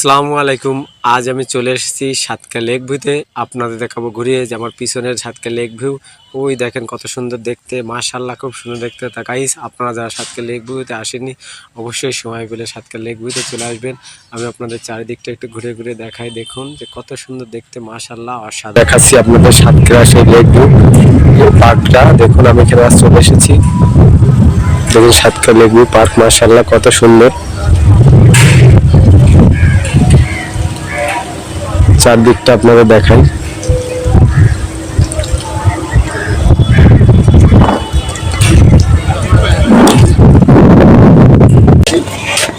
আসসালামু আলাইকুম। আজ আমি চলে এসেছি সাতকা লেক ভিউতে। আপনাদের দেখাবো ঘুরিয়ে যে আমার পিছনের সাতকা লেক ভিউ। ওই দেখেন কত সুন্দর দেখতে মাশাল্লাহ খুব সুন্দর দেখতে। তা গাইস আপনারা যারা সাতকা লেক ভিউতে আসেননি, অবশ্যই সময় পেলে সাতকা লেক ভিউতে চলে আসবেন। আমি আপনাদের চারিদিকটা একটু ঘুরে ঘুরে দেখাই। দেখুন যে কত সুন্দর দেখতে মাশাল্লাহ অসাধারণ। দেখাচ্ছি আপনাদের সাতক্ষীরা সেই লেক ভিউ পার্কটা। দেখুন আমি এখানে আজ চলে এসেছি। দেখুন সাতকা লেক ভিউ পার্ক মাশাল্লাহ কত সুন্দর। চারদিকটা আপনাদের দেখাই।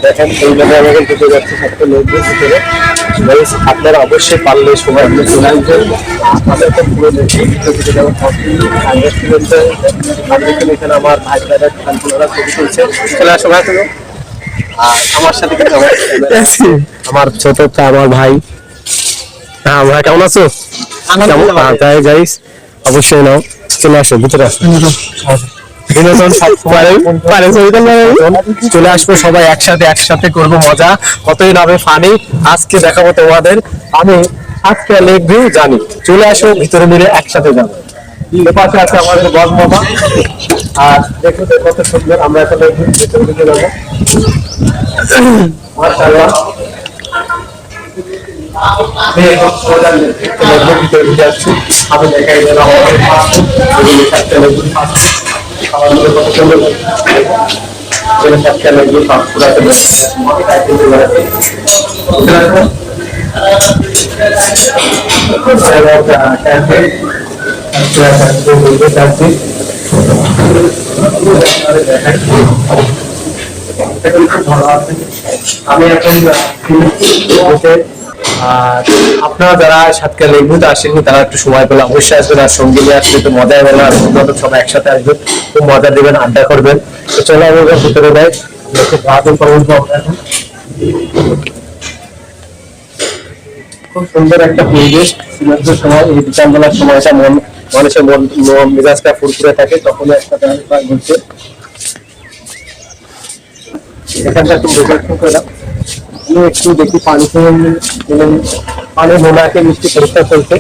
দেখেন এইভাবে আমাকে ঢুকে যাচ্ছে সাতটা লোক ভিতরে। আপনারা অবশ্যই পারলে নিয়ে চলে আসবেন আপনাদেরকে পুরো দেখুন এখানে আমার ভাই খানপুরা ছবি তুলছে। চলে আসো ভাই আর আমার সাথে আমার ছোট আমার ভাই। হ্যাঁ ভাই কেমন আছো? হ্যাঁ, তাই যাইস অবশ্যই নাও চলে আসো ভিতরে আসো। বিনোদন চলে আসব সবাই একসাথে একসাথে করব মজা। কতই নামে ফানি আজকে দেখাবো তোমাদের আমি আজকে লেক ভিউ জানি। চলে আসো ভিতরে মিলে একসাথে যাব। এ পাশে আছে আমাদের বদ মামা। আর দেখো কত সুন্দর আমরা এখন ভিতরে দিকে যাব। মাশাআল্লাহ। আমি এখন সোজা ভিতরে ঢুকে যাচ্ছি আমি দেখাই দিলাম আমাদের পাশে এগুলি একটা লেক ভিউ পাশে আমাদের কত সুন্দর যেন একটা লেক ভিউ পাশে পুরাতে আমি এখন আর আপনারা যারা সাতকা লেগুতে আসেননি, তারা একটু সময় পেলে অবশ্যই আসবেন আর সঙ্গী নিয়ে আসলে একটু মজা হবে আর বন্ধু সবাই একসাথে আসবেন খুব মজা দিবেন, আড্ডা করবেন। তো চলো, আমি এবার ভিতরে যাই। খুব রাতও করব খুব সুন্দর একটা পরিবেশ। সিলেন্সের সময়, এই বিকালবেলার সময়টা মন মানুষের মন মেজাজটা ফুরফুরে থাকে। তখন একটা ঘুরছে এখানটা একটু দেখি পানি পানি মোনাকে মিষ্টি পরীক্ষা চলছে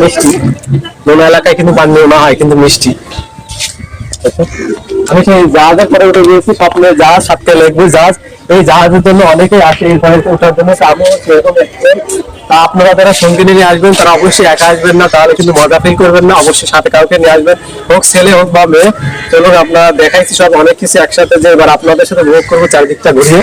মিষ্টি। মোনা এলাকায় কিন্তু পানি মোনা হয়, কিন্তু মিষ্টি। আমি সেই জাহাজের পরে উঠে গিয়েছি স্বপ্নের জাহাজ সাতটা লেখবো জাহাজ। এই জাহাজের জন্য অনেকেই আসে, এই ঘরে ওঠার জন্য। আমিও সেরকম। তা আপনারা যারা সঙ্গী নিয়ে আসবেন তারা অবশ্যই একা আসবেন না তাহলে কিন্তু মজা ফিল করবেন না অবশ্যই সাথে কাউকে নিয়ে আসবেন হোক ছেলে হোক বা মেয়ে। চলুন আপনারা দেখাইছি সব অনেক কিছু একসাথে যে এবার আপনাদের সাথে উপভোগ করব চারদিকটা ঘুরিয়ে।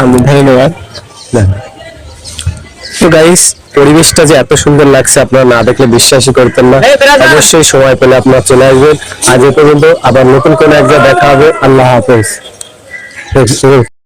আমি ধন্যবাদ তো গাইস পরিবেশটা যে এত সুন্দর লাগছে আপনারা না দেখলে বিশ্বাসই করতেন না। অবশ্যই সময় পেলে আপনারা চলে আসবেন। আজ এ পর্যন্ত আবার নতুন কোনো এক দেখা হবে। আল্লাহ হাফেজ।